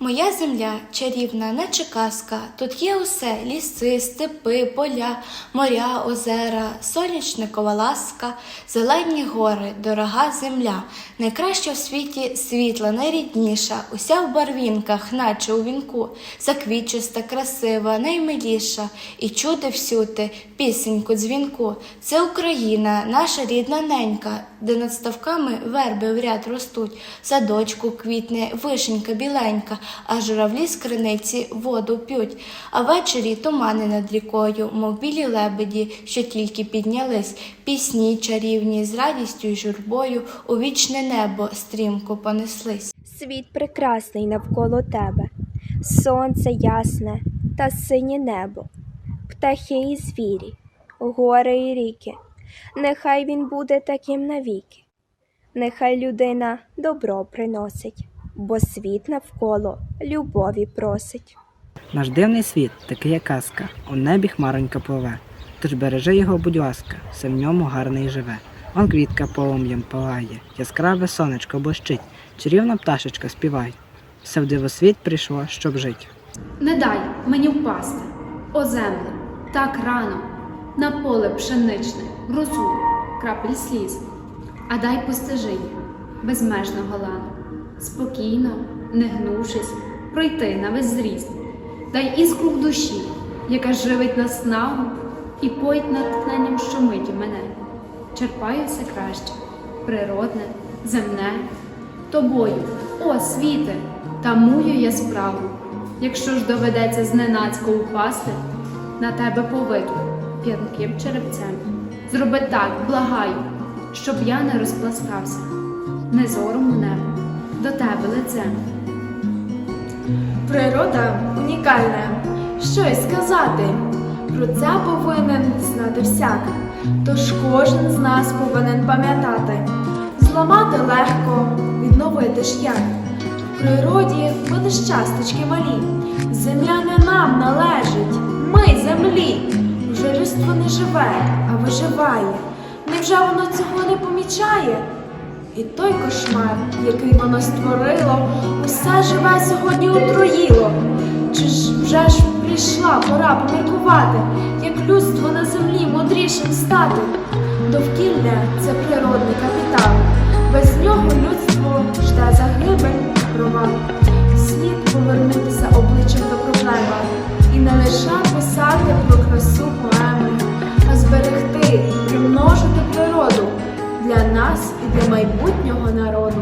Моя земля чарівна, наче казка. Тут є усе: ліси, степи, поля, моря, озера, сонячникова ласка, зелені гори, дорога земля. Найкраща в світі світла, найрідніша, уся в барвінках, наче у вінку, заквітчиста, красива, наймиліша, і чути всюди пісеньку дзвінку. Це Україна, наша рідна ненька, де над ставками верби в ряд ростуть, садочку квітне, вишенька біленька, а журавлі з криниці воду п'ють. А ввечері тумани над рікою, мов білі лебеді, що тільки піднялись, пісні чарівні з радістю й журбою у вічне небо стрімко понеслись. Світ прекрасний навколо тебе, сонце ясне та синє небо, птахи і звірі, гори і ріки. Нехай він буде таким навіки. Нехай людина добро приносить, бо світ навколо любові просить. Наш дивний світ, такий як казка, у небі хмаронька пливе. Тож бережи його, будь ласка, все в ньому гарний живе. Он квітка полум'ям палає, яскраве сонечко блищить, чарівна пташечка співає. Все в дивосвіт прийшло, щоб жить. Не дай мені впасти, о земле, так рано, на поле пшеничне, грозу, крапель сліз, а дай постежині безмежного лану, спокійно, не гнувшись, пройти на весь зріст, дай іскру в душі, яка живить наснагу і поїть натхненням щомиті мене. Черпаю все краще, природне, земне, тобою, о світе, тамую я справу. Якщо ж доведеться зненацько упасти, на тебе повиду п'янким черепцем. Зроби так, благаю, щоб я не розпласкався, незором у небо, до. Природа унікальна. Що й сказати? Про це повинен знати всякий. Тож кожен з нас повинен пам'ятати. Зламати легко, відновити ж як. В природі ми лиш часточки малі. Земля не нам належить, ми землі. Вже людство не живе, а виживає. Невже воно цього не помічає? І той кошмар, який воно створило, усе живе сьогодні отруїло. Чи ж вже ж прийшла пора поміркувати, як людство на землі мудрішим стати? Довкілля це нього і для майбутнього народу.